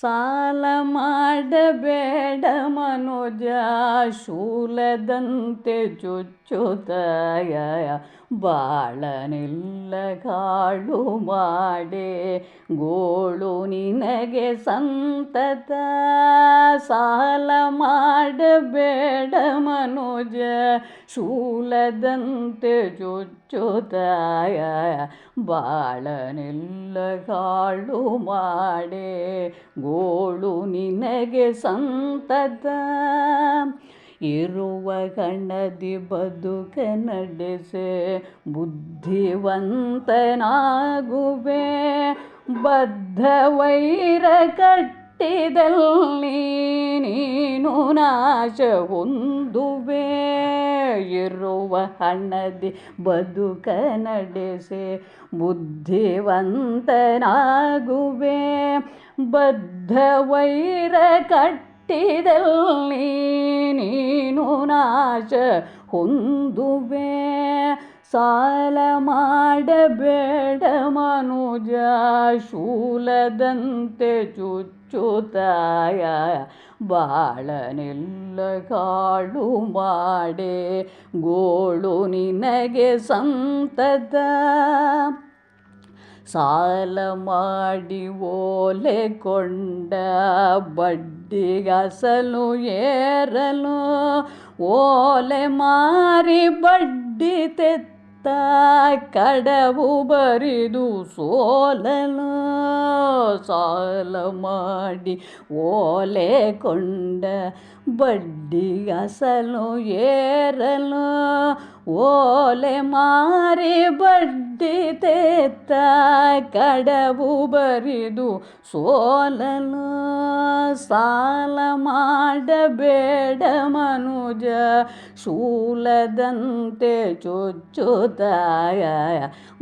ಸಾಲ ಮಾಡಬೇಡ ಮನೋಜ, ಶೂಲದಂತೆ ಚುಚ್ಚುತಯ ಬಾಳನೆಲ್ಲ ಕಾಳು ಮಾಡೆ, ಗೋಳು ನಿನಗೆ ಸಂತತ. ಸಾಲ ಮಾಡಬೇಡ ಮನುಜ, ಶೂಲದಂತೆ ಚುಚ್ಚುತಯ ಬಾಳನೆಲ್ಲ ಕಾಳು ಮಾಡೇ ಗೋಳು ನಿನಗೆ ಸಂತತ ಇರುವ ಗಣದಿ ಬದುಕ ನಡೆಸೆ, ಬುದ್ಧಿವಂತನಾಗುವೆ. ಬದ್ಧ ವೈರ ಕಟ್ಟಿದಲ್ಲಿ ನೀನು ನಾಶ ಹೊಂದುವೆ. ಇರುವ ಹಣದಿ ಬದುಕ ನಡೆಸೆ, ಬುದ್ಧಿವಂತನಾಗುವೆ. ಬದ್ಧ ವೈರ ಕಟ್ಟಿದಲ್ಲಿ ನೀನು ನಾಶ ಹೊಂದುವೆ. ಸಾಲ ಮಾಡಬೇಡ ಮನುಜ, ಶೂಲದಂತೆ ಚುಚ್ಚುತಾಯ. ಬಾಳನೆಲ್ಲ ಕಾಡು ಮಾಡೆ, ಗೋಳು ನಿನಗೆ ಸಂತತ ಸಾಲ ಮಾಡಿ ಓಲೆ ಕೊಂಡ ಬಡ್ಡಿಗಸಲು ಏರಲು ಓಲೆ ಮಾರಿ ಬಡ್ಡಿ ತೆತ್ತ ಕಡವು ಬರಿದು ಸೋಲಲು ಸಾಲ ಮಾಡಿ ಓಲೆ ಕೊಂಡ ಬಡ್ಡಿಗಸಲು ಏರಲು ಓಲೆ ಮಾರಿ ಬಡ್ಡಿ ತೆತ್ತ ಕಡವು ಬರಿದು ಸೋಲಲು ಸಾಲ ಮಾಡಬೇಡ ಮನುಜ ಶೂಲದಂತೆ ಚುಚ್ಚುತ್ತಾಯ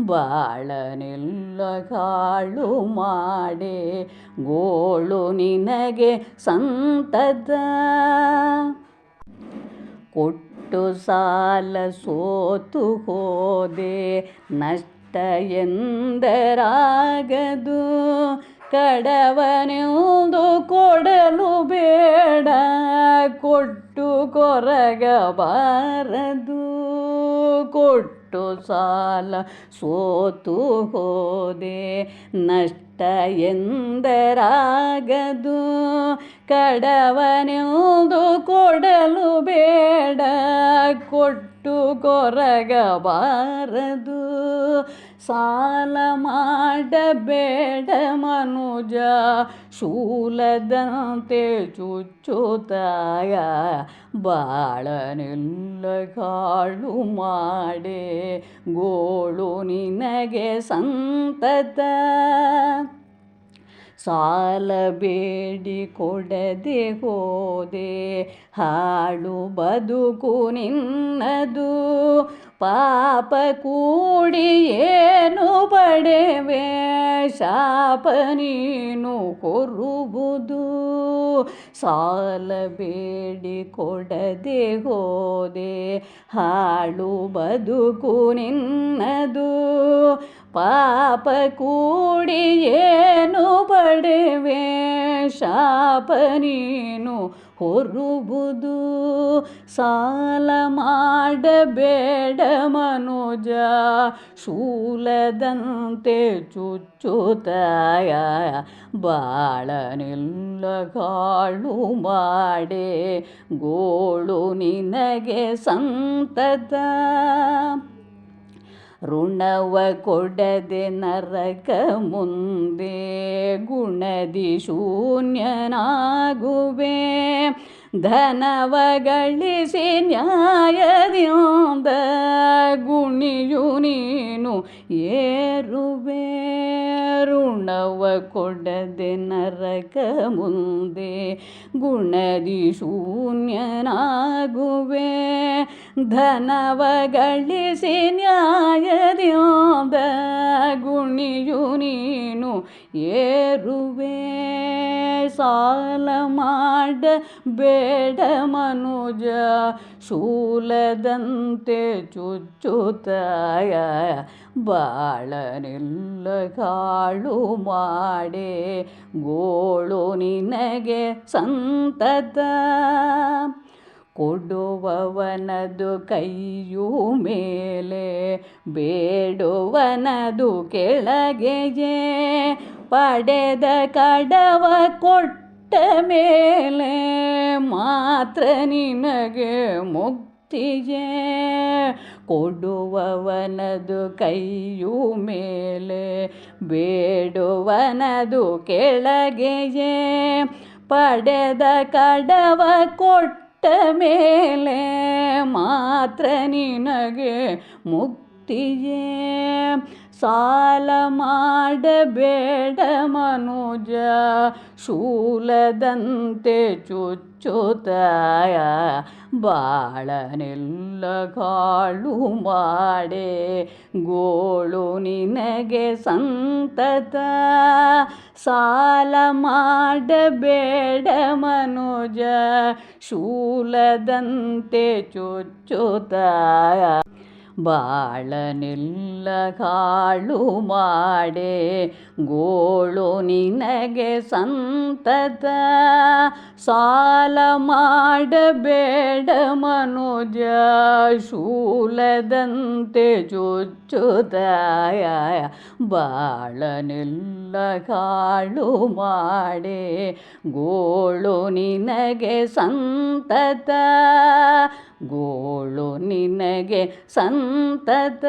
ಬಾಳನೆಲ್ಲ ಕಾಳು ಮಾಡಿ ಗೋಳು ನಿನಗೆ ಸಂತದ. ಕೊಟ್ಟು ಸಾಲ ಸೋತು ಹೋದೆ ನಷ್ಟ ಎಂದರಾಗದು. ಕಡವನೆಂದು ಕೊಡಲು ಬೇಡ. ಕೊಟ್ಟು ಕೊರಗಬಾರದು. ಕೊಟ್ಟು ಸಾಲ ಸೋತು ಹೋದೆ. ನಷ್ಟ ಎಂದರಾಗದು. ಕಡವನೆಂದು ಕೊಡಲು ಬೇಡ. ಕೊಟ್ಟು ಕೊರಗಬಾರದು. ಸಾಲ ಮಾಡಬೇಡ ಮನುಜ, ಶೂಲದಂತೆ ಚುಚ್ಚುತ್ತಾಯ ಬಾಳನೆಲ್ಲ ಕಾಳು ಮಾಡೆ, ಗೋಳು ನಿನಗೆ ಸಂತತ. ಸಾಲ ಬೇಡಿ ಕೊಡದೆ ಹೋದೆ, ಹಾಳು ಬದುಕು ನಿನ್ನದು. ಪಾಪ ಕೂಡಿ ಏನು ಪಡೆವೆ? ಶಾಪ ನೀನು ಕೊರುವುದು. ಸಾಲ ಬೇಡಿ ಕೊಡದೆ ಹೋದೆ. ಹಾಳು ಬದುಕು ನಿನ್ನದು. ಪಾಪ ಕೂಡಿ ಏನು ಪಡೆವೆ? ಶಾಪ ನೀನು ಹೊರುವುದು? ಸಾಲ ಮಾಡಬೇಡ ಮನುಜ ಶೂಲದಂತೆ ಚುಚ್ಚುತ್ತಾಯ ಬಾಳನೆಲ್ಲ ಕಾಳು ಮಾಡೆ ಗೋಳು ನಿನಗೆ ಸಂತತ. ಋಣವ ಕೊಡದೆ ನರಕ ಮುಂದೆ ಗುಣದಿ ಶೂನ್ಯನಾಗುವೆ ಧನವ ಗಳಿಸಿ ನ್ಯಾಯದಿಂದ ಗುಣಿಯು ನೀನು ಏರುವೆ ಋಣವ ಕೊಡದೆ ನರಕ ಮುಂದೆ ಗುಣದಿ ಶೂನ್ಯನಾಗುವೆ ಧನವ ಗಳಿಸಿ ನ್ಯಾಯದಿಂದ ಗುಣಿಯು ನೀನು ಏರುವೆ. ಸಾಲ ಮಾಡ ಬೇಡ ಮನುಜ ಶೂಲದಂತೆ ಚುಚ್ಚುತ್ತಾಯ. ಬಾಳನಿಲ್ಲ ಕಾಳು ಮಾಡೆ, ಗೋಳು ನಿನಗೆ ಸಂತತ. ಕೊಡುವವನದು ಕೈಯು ಮೇಲೆ, ಬೇಡುವನದು ಕೆಳಗೆಯೇ. ಪಡೆದ ಕಡವ ಕೊಟ್ಟ ಮೇಲೆ ಮಾತ್ರ ನಿನಗೆ ಮುಕ್ತಿಯೇ. ಕೊಡುವವನದು ಕೈಯು ಮೇಲೆ, ಬೇಡುವನದು ಕೆಳಗೆಯೇ. ಪಡೆದ ಕಡವ ಕೊಟ್ಟ ಮೇಲೆ ಮಾತ್ರ ನಿನಗೆ ಮುಕ್ತಿಯೇ ಸಾಲ ಮಾಡಬೇಡ ಮನುಜ, ಶೂಲದಂತೆ ಚುಚ್ಚುತ್ತಾಯ, ಬಾಳನೆಲ್ಲ ಕಾಳು ಮಾಡೆ. ಗೋಳು ನಿನಗೆ ಸಂತತ, ಸಾಲ ಮಾಡಬೇಡ ಮನುಜ, ಶೂಲದಂತೆ ಚುಚ್ಚುತ್ತಾಯ. ಬಾಳನೆಲ್ಲ ಕಾಳು ಮಾಡೆ, ಗೋಳು ನಿನಗೆ ಸಂತತ. ಸಾಲ ಮಾಡಬೇಡ ಮನುಜ, ಶೂಲದಂತೆ ಜೊಚ್ಚುದಾಯ ಬಾಳನೆಲ್ಲ ಕಾಳು ಮಾಡೆ, ಗೋಳು ನಿನಗೆ ಸಂತತ. ಗೋಳು ನಿನಗೆ ಸಂತತ